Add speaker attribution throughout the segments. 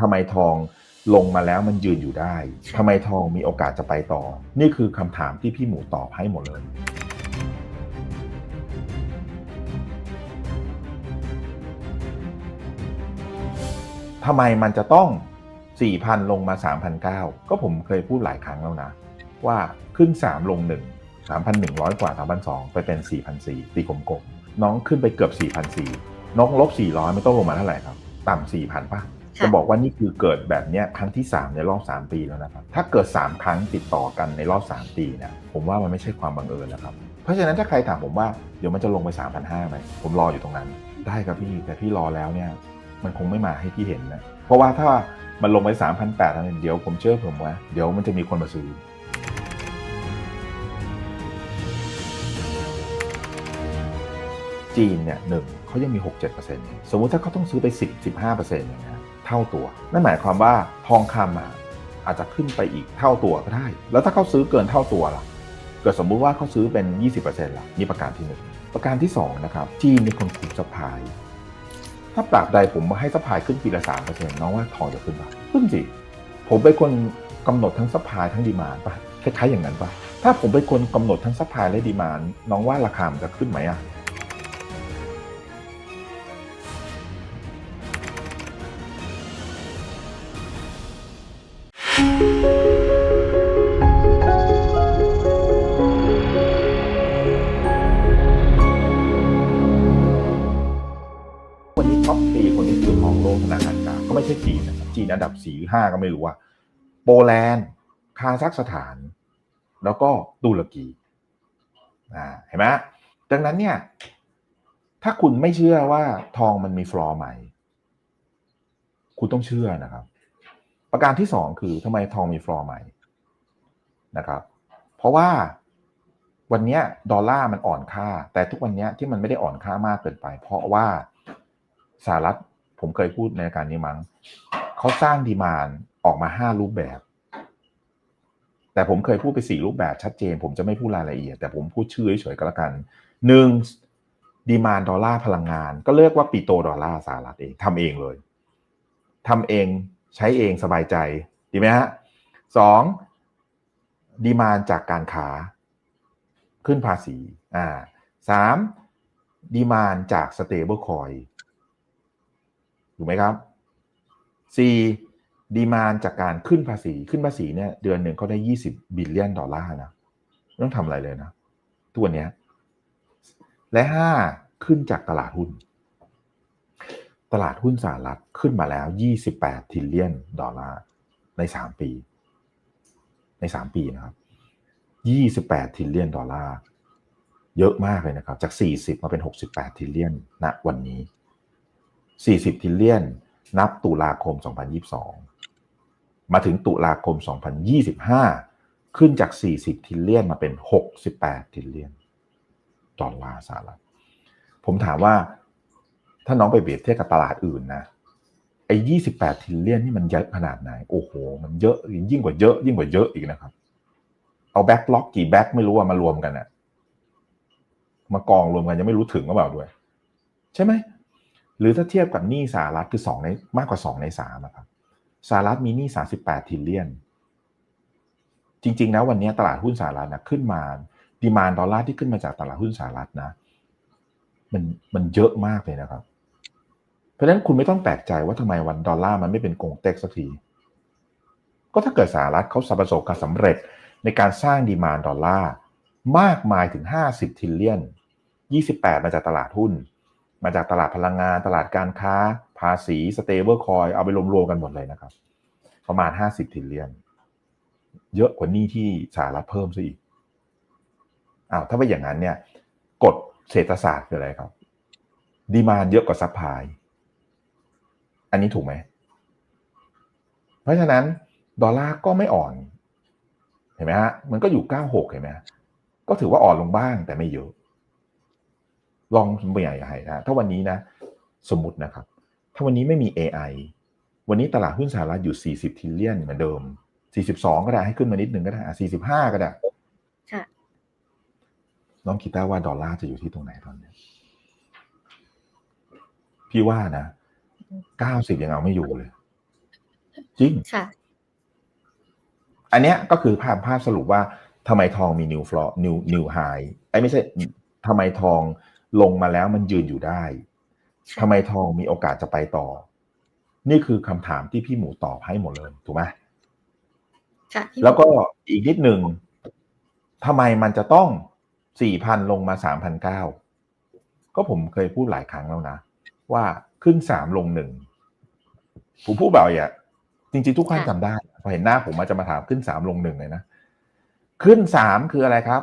Speaker 1: ทำไมทองลงมาแล้วมันยืนอยู่ได้ทำไมทองมีโอกาสจะไปต่อ นี่คือคำถามที่พี่หมูตอบให้หมดเลยทำไมมันจะต้อง 4,000 ลงมา3,900ก็ผมเคยพูดหลายครั้งแล้วนะ ว่าขึ้น 3 ลง 1 3,100 กว่า3,200ไปเป็น4,400ตีกลมๆน้องขึ้นไปเกือบ4,400น้องลบ 400 ไม่ต้องลงมาเท่าไหร่ครับ ต่ำ4,000ป่ะ จะบอกว่านี่คือเกิดแบบนี้ครั้งที่ 3 ในรอบ 3 ปีแล้วนะครับ ถ้าเกิด 3 ครั้งติดต่อกันในรอบ 3 ปีเนี่ยผมว่ามันไม่ใช่ความบังเอิญแล้วครับ เพราะฉะนั้นถ้าใครถามผมว่าเดี๋ยวมันจะลงไป 3,500ไหมผมรออยู่ตรงนั้น ได้ครับพี่แต่พี่รอแล้วเนี่ยมันคงไม่มาให้พี่เห็นนะเพราะว่าถ้ามันลงไป 3,800แล้วเนี่ยเดี๋ยวผมเชื่อผมว่าเดี๋ยวมันจะมีคนมาซื้อจีนเนี่ยหนึ่งเขายังมี 6-7%สมมุติถ้าเขาต้องซื้อไป 10-15%อย่างเงี้ย เท่าตัว นั่นหมายความว่าทองคำอะอาจจะขึ้นไปอีกเท่าตัวก็ได้ แล้วถ้าเขาซื้อเกินเท่าตัวล่ะ เกิดสมมุติว่าเขาซื้อเป็น 20%ล่ะนี่ประการที่หนึ่งประการที่สองนะครับจีนเป็นคนคุมสปายถ้าตราบใดผมมาให้สปายขึ้นปีละสามเปอร์เซ็นต์น้องว่าทองจะขึ้นปะขึ้นสิ ผมเป็นคนกำหนดทั้งสปายทั้งดีมานปะคล้ายๆอย่างนั้นปะถ้าผมเป็นคนกำหนดทั้งสปายและดีมานน้องว่าราคามันจะขึ้นไหมอะ จีนอันดับสี่ห้าก็ไม่รู้ว่าโปแลนด์คาซัคสถาน แล้วก็ตุรกีอ่าเห็นไหมดังนั้นเนี่ย ถ้าคุณไม่เชื่อว่าทองมันมีฟลอร์ใหม่ คุณต้องเชื่อนะครับ ประการที่สองคือทำไมทองมีฟลอร์ใหม่นะครับ เพราะว่าวันนี้ดอลลาร์มันอ่อนค่า แต่ทุกวันนี้ที่มันไม่ได้อ่อนค่ามากเกินไป เพราะว่าสหรัฐผมเคยพูดในการนี้มั้ง เขาสร้างดีมานออกมาห้ารูปแบบ แต่ผมเคยพูดไปสี่รูปแบบชัดเจน ผมจะไม่พูดรายละเอียด แต่ผมพูดชื่อเฉยๆก็แล้วกันหนึ่งดีมานดอลลาร์พลังงาน ก็เรียกว่าปิโตดอลลาร์สหรัฐเองทำเองเลยทำเองใช้เองสบายใจดีไหมฮะสองดีมานจากการค้าขึ้นภาษีอ่าสามดีมานจากสเตเบิลคอยถูกไหมครับ สี่ดีมานจากการขึ้นภาษีขึ้นภาษีเนี่ยเดือนหนึ่งเขาได้ยี่สิบบิลเลียนดอลลาร์นะไม่ต้องทำอะไรเลยนะทุกวันเนี้ยและห้าขึ้นจากตลาดหุ้น ตลาดหุ้นสหรัฐขึ้นมาแล้ว 28ทิลเลียนดอลลาร์ใน 3 ปี ใน 3 ปีนะครับ 28ทิลเลียนดอลลาร์เยอะมากเลยนะครับ จาก 40 มาเป็น 68ทิลเลียนณวันนี้ 40ทิลเลียน นับตุลาคม 2022 มาถึงตุลาคม 2025 ขึ้นจาก 40 ทิลเลียนมาเป็น 68 ทิลเลียนดอลลาร์สหรัฐ ผมถามว่าถ้าน้องไปเปรียบเทียบกับตลาดอื่นนะไอ้ยี่สิบแปดทิลเลียนนี่มันเยอะขนาดไหน โอ้โห มันเยอะยิ่งกว่าเยอะ ยิ่งกว่าเยอะอีกนะครับ เอาแบ็กล็อกกี่แบ็กไม่รู้ว่ามารวมกันอะมากองรวมกันยังไม่รู้ถึงหรือเปล่าด้วย ใช่ไหม หรือถ้าเทียบกับหนี้สหรัฐคือสองในมากกว่าสองในสามครับสหรัฐมีหนี้สามสิบแปดทิลเลียน จริง ๆ นะวันนี้ตลาดหุ้นสหรัฐนะขึ้นมาดีมานดอลลาร์ที่ขึ้นมาจากตลาดหุ้นสหรัฐนะ มันมันเยอะมากเลยนะครับ เพราะฉะนั้นคุณไม่ต้องแปลกใจว่าทำไมวันดอลลาร์มันไม่เป็นกงเต็กสักที ก็ถ้าเกิดสหรัฐเขาประสบการสำเร็จในการสร้างดีมานดอลลาร์มากมายถึง 50ทิลเลียน 28 มาจากตลาดหุ้น มาจากตลาดพลังงาน ตลาดการค้า ภาษีสเตเบิลคอยเอาไปรวมๆกันหมดเลยนะครับ ประมาณ 50ทิลเลียน เยอะกว่านี้ที่สหรัฐเพิ่มซะอีกอ้าวถ้าเป็นอย่างนั้นเนี่ยกฎเศรษฐศาสตร์คืออะไรครับ ดีมานเยอะกว่าซัพพลายอันนี้ถูกไหม เพราะฉะนั้น ดอลลาร์ก็ไม่อ่อน เห็นไหมฮะ มันก็อยู่ 96 เห็นไหมก็ถือว่าอ่อนลงบ้างแต่ไม่เยอะ ลองเปลี่ยนใหญ่นะถ้าวันนี้นะสมมตินะครับ ถ้าวันนี้ไม่มี AI วันนี้ตลาดหุ้นสหรัฐอยู่ 40ทิลเลียนเหมือนเดิม 42 ก็ได้ให้ขึ้นมานิดนึงก็ได้อะ45 ก็ได้
Speaker 2: ค่ะ
Speaker 1: น้องคิดได้ว่าดอลลาร์จะอยู่ที่ตรงไหนตอนนี้ พี่ว่านะ 90 ยังเอาไม่อยู่เลย จริง
Speaker 2: ค่ะ
Speaker 1: อันเนี้ยก็คือภาพภาพสรุปว่าทำไมทองมีนิวฟลอนิวนิวไฮไอ้ไม่ใช่ทำไมทอง ลงมาแล้วมันยืนอยู่ได้
Speaker 2: ค่ะ
Speaker 1: ทำไมทองมีโอกาสจะไปต่อ นี่คือคำถามที่พี่หมูตอบให้หมดเลยถูกไหม
Speaker 2: ค่ะพี่หมู
Speaker 1: แล้วก็อีกนิดหนึ่งทำไมมันจะต้องสี่พันลงมาสามพันเก้าก็ผมเคยพูดหลายครั้งแล้วนะ ว่าขึ้นสามลงหนึ่งผมพูดแบบอะจริงๆ ทุกท่านจำได้พอเห็นหน้าผมมาจะมาถามขึ้นสามลงหนึ่งเลยนะ ขึ้นสามคืออะไรครับ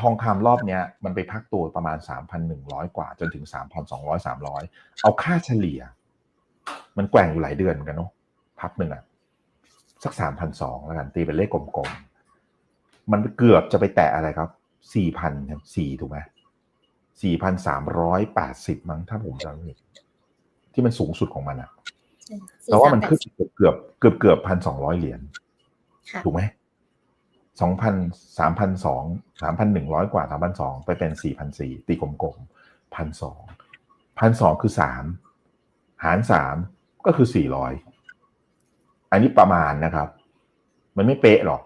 Speaker 1: ทองคำรอบเนี้ยมันไปพักตัวประมาณสามพันหนึ่งร้อยกว่าจนถึงสามพันสองร้อยสามร้อยเอาค่าเฉลี่ย มันแกว่งอยู่หลายเดือนเหมือนกันเนาะพักหนึ่งอะสักสามพันสองแล้วกันตีเป็นเลขกลมๆ มันเกือบจะไปแตะอะไรครับสี่พันสี่ถูกไหมสี่พันสามร้อยแปดสิบมั้งถ้าผมจำไม่ผิดที่มันสูงสุดของมันอะ
Speaker 2: สี่
Speaker 1: แต่ว่ามัน
Speaker 2: สแปด
Speaker 1: ขึ้นเกือบเกือบเกือบเกือบพันสองร้อยเหรียญ
Speaker 2: ค่ะ
Speaker 1: ถูกไหม สองพันสามพันสองสามพันหนึ่งร้อยกว่าสามพันสองไปเป็นสี่พันสี่ตีกลมๆพันสองพันสองคือสามหารสามก็คือสี่ร้อยอันนี้ประมาณนะครับ มันไม่เป๊ะหรอก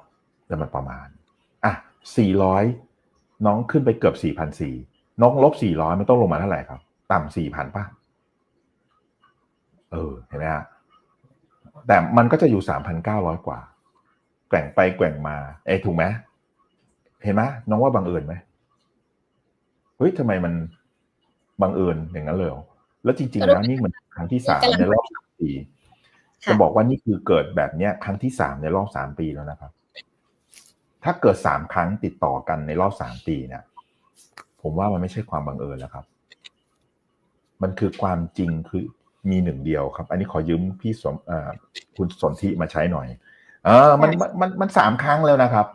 Speaker 1: แต่มันประมาณ อะสี่ร้อยน้องขึ้นไปเกือบสี่พันสี่น้องลบสี่ร้อยมันต้องลงมาเท่าไหร่ครับ ต่ำสี่พันป่ะ เออ เห็นไหมฮะแต่มันก็จะอยู่สามพันเก้าร้อยกว่า แกว่งไปแกว่งมาเอ้ยถูกไหมเห็นไหมน้องว่าบังเอิญไหมเฮ้ยทำไมมันบังเอิญอย่างนั้นเลยเหรอแล้วจริงๆแล้วนี่มันครั้งที่สามในรอบสามปี
Speaker 2: ค่ะ
Speaker 1: จะบอกว่านี่คือเกิดแบบเนี้ย ครั้งที่สามในรอบสามปีแล้วนะครับ ถ้าเกิดสามครั้งติดต่อกันในรอบสามปีเนี่ยผมว่ามันไม่ใช่ความบังเอิญแล้วครับ มันคือความจริงคือมีหนึ่งเดียวครับ อันนี้ขอยืมพี่สมเอ่อคุณสนธิมาใช้หน่อย เออมันมันมันมันสามครั้งแล้วนะครับ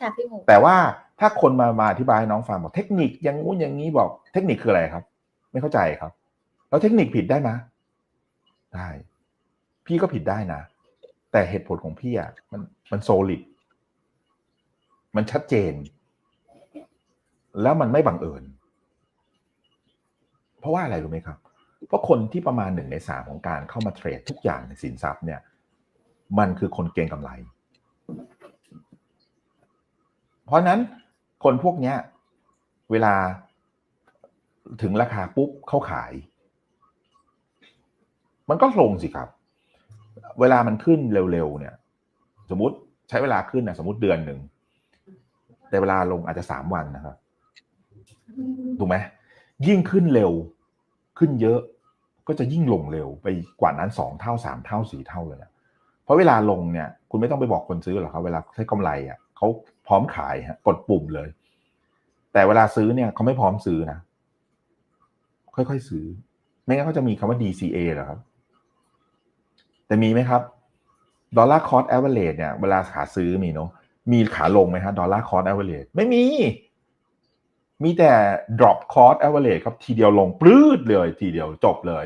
Speaker 2: ค่ะพี่หมู
Speaker 1: แต่ว่าถ้าคนมามาอธิบายให้น้องฟังบอกเทคนิคอย่างงู้นอย่างนี้บอกเทคนิคคืออะไรครับ ไม่เข้าใจครับ แล้วเทคนิคผิดได้ไหมได้ พี่ก็ผิดได้นะ แต่เหตุผลของพี่อะมันมันโซลิดมันชัดเจน แล้วมันไม่บังเอิญ เพราะว่าอะไรรู้ไหมครับ เพราะคนที่ประมาณหนึ่งในสามของการเข้ามาเทรดทุกอย่างในสินทรัพย์เนี่ย มันคือคนเก็งกำไร เพราะนั้นคนพวกเนี้ยเวลาถึงราคาปุ๊บเขาขาย มันก็ลงสิครับ เวลามันขึ้นเร็วๆเนี่ย สมมติใช้เวลาขึ้นนะสมมติเดือนหนึ่งแต่เวลาลงอาจจะสามวันนะครับถูกไหมยิ่งขึ้นเร็วขึ้นเยอะ ก็จะยิ่งลงเร็วไปกว่านั้นสองเท่าสามเท่าสี่เท่าเลยอะ เพราะเวลาลงเนี่ยคุณไม่ต้องไปบอกคนซื้อหรอกครับเวลาใช้กำไรอะเขาพร้อมขายฮะกดปุ่มเลย แต่เวลาซื้อเนี่ยเขาไม่พร้อมซื้อนะค่อยๆซื้อ ไม่งั้นเขาจะมีคำว่า DCA เหรอครับ แต่มีไหมครับดอลลาร์คอร์สแอเวอเรจเนี่ยเวลาขาซื้อมีเนาะมีขาลงไหมฮะดอลลาร์คอร์สแอเวอเรจไม่มี มีแต่ drop cost average ครับทีเดียวลงปลื้ดเลย ทีเดียวจบเลย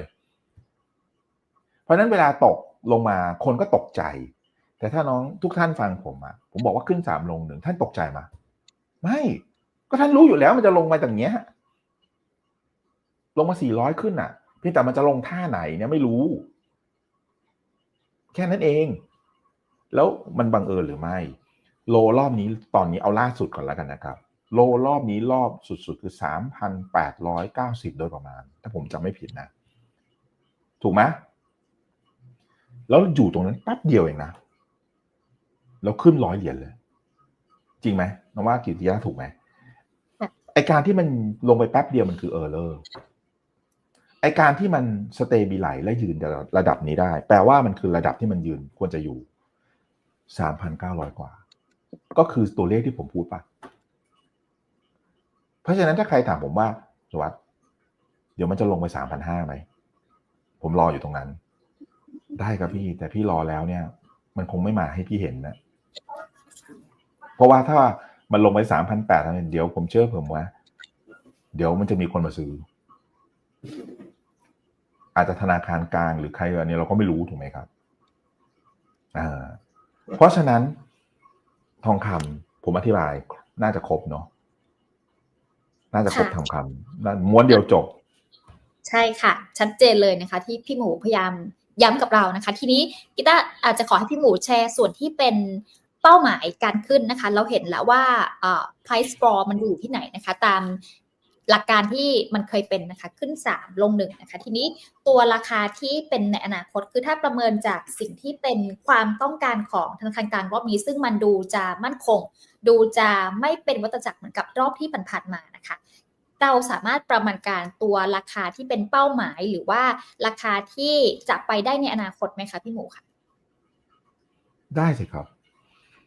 Speaker 1: เพราะนั้นเวลาตก ลงมาคนก็ตกใจ แต่ถ้าน้องทุกท่านฟังผมอะผมบอกว่าขึ้นสามลงหนึ่งท่านตกใจมาไม่ ก็ท่านรู้อยู่แล้วมันจะลงมาอย่างเงี้ย ลงมาสี่ร้อยขึ้นอะเพียงแต่มันจะลงท่าไหนเนี่ยไม่รู้ แค่นั้นเอง แล้วมันบังเอิญหรือไม่ โลรอบนี้ตอนนี้เอาล่าสุดก่อนแล้วกันนะครับ โลรอบนี้รอบสุดๆคือสามพันแปดร้อยเก้าสิบโดยประมาณ ถ้าผมจำไม่ผิดนะ ถูกไหม แล้วอยู่ตรงนั้นแป๊บเดียวเองนะแล้วขึ้นร้อยเหรียญเลย จริงไหมน้องว่ากิติยาถูกไหมไอการที่มันลงไปแป๊บเดียวมันคือเออร์เลอร์ไอการที่มันสเตบิไลและยืนระดับนี้ได้ แปลว่ามันคือระดับที่มันยืนควรจะอยู่สามพันเก้าร้อยกว่า ก็คือตัวเลขที่ผมพูดปะเพราะฉะนั้นถ้าใครถามผมว่าสวัสดเดี๋ยวมันจะลงไปสามพันห้าไหม ผมรออยู่ตรงนั้น ได้ครับพี่ แต่พี่รอแล้วเนี่ย มันคงไม่มาให้พี่เห็นนะเพราะว่าถ้ามันลงไปสามพันแปดเดี๋ยวผมเชื่อผมว่า เดี๋ยวมันจะมีคนมาซื้อ อาจจะธนาคารกลางหรือใครอันนี้เราก็ไม่รู้ถูกไหมครับอ่าเพราะฉะนั้น ทองคำผมอธิบายน่าจะครบเนาะน่าจะครบ
Speaker 2: ค่ะ
Speaker 1: ทองคำน่าม้วนเดียวจบ
Speaker 2: ใช่ค่ะ ชัดเจนเลยนะคะ ที่พี่หมูพยายาม ย้ำกับเรานะคะ ทีนี้กีตาอาจจะขอให้พี่หมูแชร์ส่วนที่เป็นเป้าหมายการขึ้นนะคะ เราเห็นแล้วว่า price floor มันอยู่ที่ไหนนะคะ ตามหลักการที่มันเคยเป็นนะคะขึ้น 3 ลง1นะคะทีนี้ตัวราคาที่เป็นในอนาคตคือถ้าประเมินจากสิ่งที่เป็นความต้องการของธนาคารกลางรอบนี้ ซึ่งมันดูจะมั่นคง ดูจะไม่เป็นวัฏจักรเหมือนกับรอบที่ผ่านๆมา เราสามารถประมาณการตัวราคาที่เป็นเป้าหมายหรือว่าราคาที่จะไปได้ในอนาคตไหมคะพี่หมูค่ะ
Speaker 1: ได้สิครับ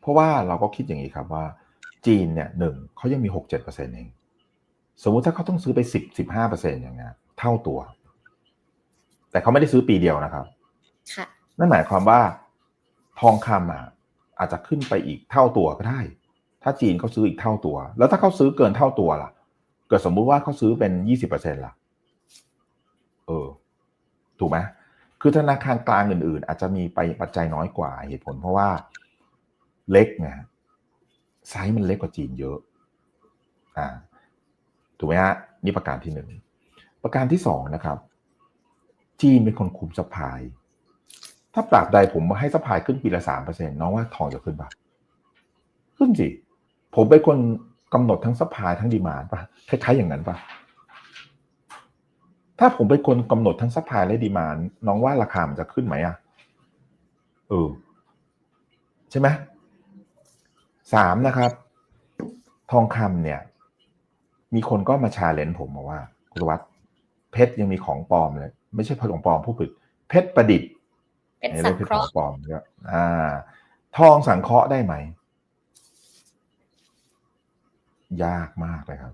Speaker 1: เพราะว่าเราก็คิดอย่างนี้ครับว่าจีนเนี่ยหนึ่งเขายังมีหกเจ็ดเปอร์เซ็นเอง สมมุติถ้าเขาต้องซื้อไปสิบสิบห้าเปอร์เซ็นอย่างเงี้ยเท่าตัว แต่เขาไม่ได้ซื้อปีเดียวนะครับ
Speaker 2: ค่ะ
Speaker 1: นั่นหมายความว่าทองคำอะอาจจะขึ้นไปอีกเท่าตัวก็ได้ ถ้าจีนเขาซื้ออีกเท่าตัว แล้วถ้าเขาซื้อเกินเท่าตัวล่ะ เกิดสมมุติว่าเขาซื้อเป็นยี่สิบเปอร์เซ็นต์ล่ะ เออ ถูกไหมคือธนาคารกลางอื่นๆ อาจจะมีไปปัจจัยน้อยกว่าเหตุผลเพราะว่าเล็กไงไซส์มันเล็กกว่าจีนเยอะ อ่า ถูกไหมฮะ นี่ประการที่หนึ่ง ประการที่สองนะครับ จีนเป็นคนคุมสปาย ถ้าปราบใดผมมาให้สปายขึ้นปีละสามเปอร์เซ็นต์น้องว่าทองจะขึ้นปะขึ้นสิ ผมเป็นคน กำหนดทั้งสปายทั้งดีมานปะคล้ายๆอย่างนั้นปะถ้าผมเป็นคนกำหนดทั้งสปายและดีมานน้องว่าราคามันจะขึ้นไหมอะเออใช่ไหมสามนะครับ ทองคำเนี่ย มีคนก็มาชาเลนจ์ผมมาว่าคุณวัฒน์เพชรยังมีของปลอมเลย ไม่ใช่เพชรของปลอมผู้ผิดเพชรประดิษฐ์
Speaker 2: เป็น
Speaker 1: ใน
Speaker 2: สั
Speaker 1: เรื่อง
Speaker 2: ง
Speaker 1: เพช
Speaker 2: เค
Speaker 1: รข
Speaker 2: ราะ
Speaker 1: อง
Speaker 2: ห์
Speaker 1: ปลอมก็อ่า ทองสังเคราะห์ได้ไหม ยากมากเลยครับ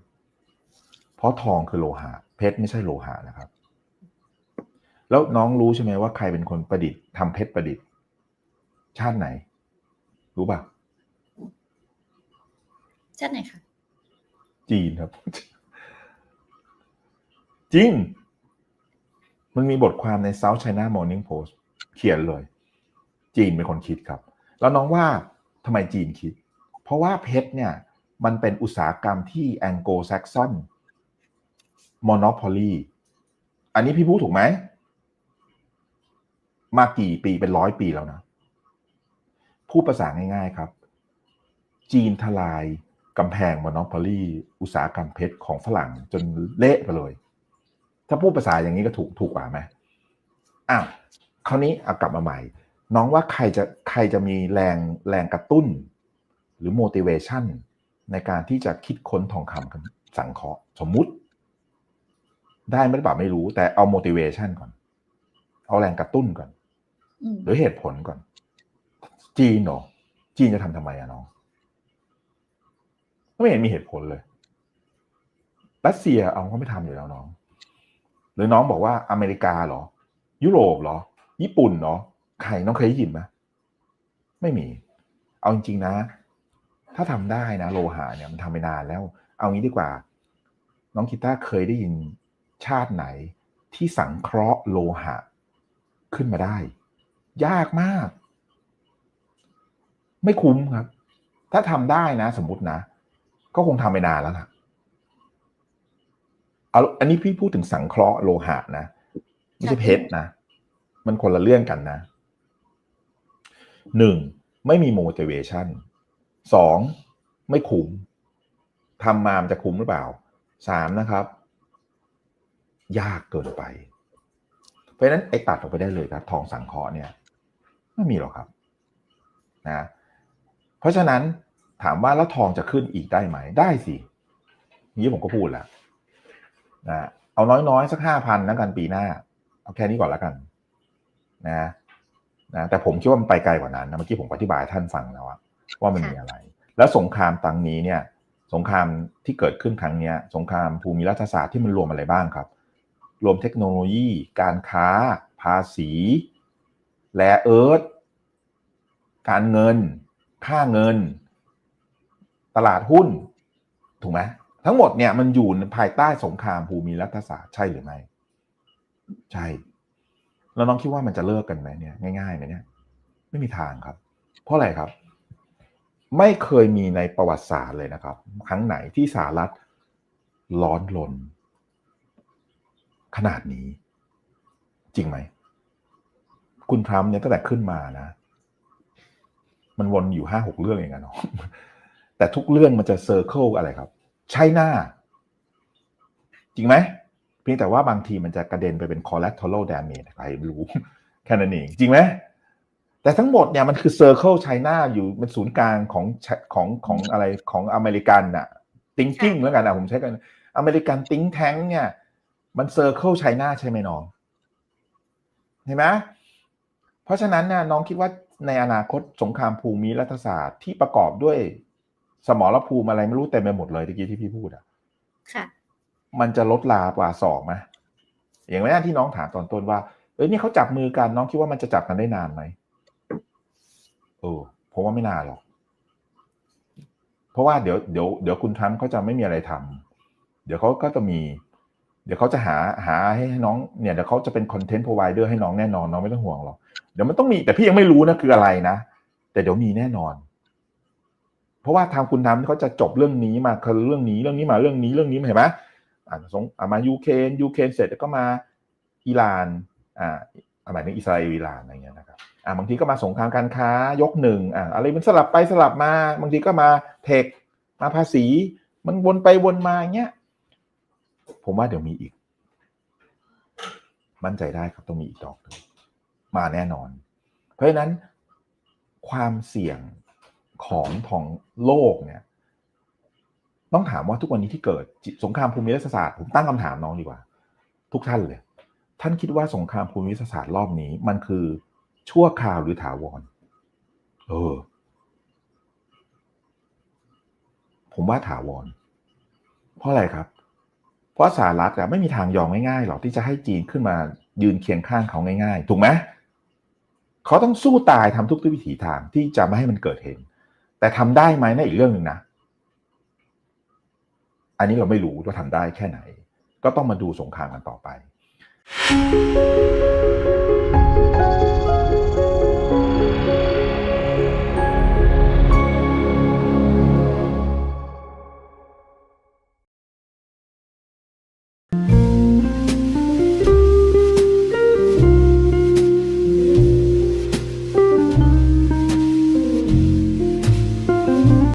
Speaker 1: เพราะทองคือโลหะ เพชรไม่ใช่โลหะนะครับ แล้วน้องรู้ใช่ไหมว่าใครเป็นคนประดิษฐ์ทำเพชรประดิษฐ์ ชาติไหน รู้ป่ะ
Speaker 2: ใช่ไหนคะ
Speaker 1: จีนครับจริง มันมีบทความใน South China Morning Post เขียนเลย จีนเป็นคนคิดครับ แล้วน้องว่าทำไมจีนคิด เพราะว่าเพชรเนี่ย มันเป็นอุตสาหกรรมที่ Anglo Saxon Monopoly อันนี้พี่พูดถูกไหม มากี่ปีเป็นร้อยปีแล้วนะ พูดภาษาง่าย ๆครับ จีนทลายกำแพง Monopoly อุตสาหกรรมเพชรของฝรั่งจนเละไปเลย ถ้าพูดภาษาอย่างนี้ก็ถูกถูกกว่าไหมอ้าวคราวนี้เอากลับมาใหม่ น้องว่าใครจะใครจะมีแรงแรงกระตุ้น หรือ motivation ในการที่จะคิดค้นทองคำกันสังเคราะห์สมมุติ ได้ไม่ได้ป่าไม่รู้ แต่เอา motivation ก่อน เอาแรงกระตุ้นก่อน
Speaker 2: อืม
Speaker 1: หรือเหตุผลก่อน จีนเหรอจีนจะทำทำไมอะน้องไม่เห็นมีเหตุผลเลยรัสเซียเอาเขาไม่ทำอยู่แล้วน้อง หรือน้องบอกว่าอเมริกาเหรอ ยุโรปเหรอ ญี่ปุ่นเหรอใครน้องเคยได้ยินไหมไม่มี เอาจริงๆนะ ถ้าทำได้นะโลหะเนี่ยมันทำไปนานแล้ว เอางี้ดีกว่า น้องคิต้าเคยได้ยินชาติไหนที่สังเคราะห์โลหะขึ้นมาได้ ยากมาก ไม่คุ้มครับ ถ้าทำได้นะ สมมตินะ ก็คงทำไปนานแล้วล่ะเอาอันนี้พี่พูดถึงสังเคราะห์โลหะนะไม่ใช่เพชรนะ มันคนละเรื่องกันนะหนึ่งไม่มี motivation สองไม่คุ้มทำมามันจะคุ้มหรือเปล่าสามนะครับ ยากเกินไป เพราะฉะนั้นไอ้ตัดออกไปได้เลยครับ ทองสังเคราะห์เนี่ย ไม่มีหรอกครับนะเพราะฉะนั้นถามว่าแล้วทองจะขึ้นอีกได้ไหม ได้สินี้ผมก็พูดแล้วนะเอาน้อยๆ สักห้าพันนะกันปีหน้า เอาแค่นี้ก่อนแล้วกัน นะนะแต่ผมคิดว่ามันไปไกลกว่านั้นนะเมื่อกี้ผมอธิบายท่านฟังแล้วอะ ว่ามันมีอะไร แล้วสงครามตังนี้เนี่ย สงครามที่เกิดขึ้นครั้งเนี้ยสงครามภูมิรัฐศาสตร์ที่มันรวมอะไรบ้างครับ รวมเทคโนโลยี การค้า ภาษีแร่เอิร์ธการเงิน ค่าเงิน ตลาดหุ้น ถูกไหมทั้งหมดเนี่ยมันอยู่ในภายใต้สงครามภูมิรัฐศาสตร์ใช่หรือไม่ ใช่ แล้วน้องคิดว่ามันจะเลิกกันไหมเนี่ย ง่ายๆไหมเนี่ย ไม่มีทางครับ เพราะอะไรครับ ไม่เคยมีในประวัติศาสตร์เลยนะครับ ครั้งไหนที่สหรัฐร้อนลน ขนาดนี้ จริงไหม คุณทรัมป์เนี่ยตั้งแต่ขึ้นมานะ มันวนอยู่ห้าหกเรื่องเองอะเนาะแต่ทุกเรื่องมันจะเซอร์เคิลอะไรครับ ใช่หน้า จริงไหม เพียงแต่ว่าบางทีมันจะกระเด็นไปเป็น collateral damage ใครไม่รู้ แค่นั้นเอง จริงไหม แต่ทั้งหมดเนี่ยมันคือ circle China อยู่เป็นศูนย์กลางของของของอะไรของอเมริกันน่ะ thinking แล้วกันนะผมใช้กันอเมริกัน think tank เนี่ย มัน circle China ใช่ไหมน้องเห็นไหมเพราะฉะนั้นเนี่ยน้องคิดว่าในอนาคตสงครามภูมิรัฐศาสตร์ที่ประกอบด้วยสมรภูมิอะไรไม่รู้เต็มไปหมดเลยตะกี้ที่พี่พูดอะ
Speaker 2: ค่ะ
Speaker 1: มันจะลดลากว่าสองไหมอย่างแรกที่น้องถามตอนต้นว่าเอ้ยนี่เขาจับมือกันน้องคิดว่ามันจะจับกันได้นานไหม เออผมว่าไม่นานหรอก เพราะว่าเดี๋ยวเดี๋ยวเดี๋ยวคุณทรัมป์เขาจะไม่มีอะไรทำเดี๋ยวเขาก็จะมี เดี๋ยวเขาจะหาหาให้น้องเนี่ยเดี๋ยวเขาจะเป็นคอนเทนต์พรอไวเดอร์ให้น้องแน่นอนน้องไม่ต้องห่วงหรอกเดี๋ยวมันต้องมีแต่พี่ยังไม่รู้นะคืออะไรนะ แต่เดี๋ยวมีแน่นอน เพราะว่าทางคุณทรัมป์เขาจะจบเรื่องนี้มาคือเรื่องนี้เรื่องนี้มาเรื่องนี้เรื่องนี้เห็นไหมอ่าสงอ่ามายูเครนยูเครนเสร็จแล้วก็มาอิหร่านอ่า หมายถึงอิสราเอลอิหร่านอะไรเงี้ยนะครับอ่าบางทีก็มาสงครามการค้ายกหนึ่งอ่าอะไรมันสลับไปสลับมาบางทีก็มาเทคมาภาษี มันวนไปวนมาอย่างเงี้ยผมว่าเดี๋ยวมีอีก มั่นใจได้ครับต้องมีอีกดอกหนึ่งมาแน่นอน เพราะฉะนั้นความเสี่ยงของของโลกเนี่ยต้องถามว่าทุกวันนี้ที่เกิดสงครามภูมิรัฐศาสตร์ผมตั้งคำถามน้องดีกว่า ทุกท่านเลย ท่านคิดว่าสงครามภูมิศาสตร์รอบนี้ มันคือชั่วคราวหรือถาวร เออ ผมว่าถาวร เพราะอะไรครับ เพราะสหรัฐอะไม่มีทางยอมง่ายๆหรอกที่จะให้จีนขึ้นมายืนเคียงข้างเขาง่ายๆ ถูกไหมเขาต้องสู้ตายทำทุกวิถีทางที่จะไม่ให้มันเกิดเหตุแต่ทำได้ไหมนั่นอีกเรื่องหนึ่งนะ อันนี้เราไม่รู้ว่าทำได้แค่ไหน ก็ต้องมาดูสงครามกันต่อไป thank you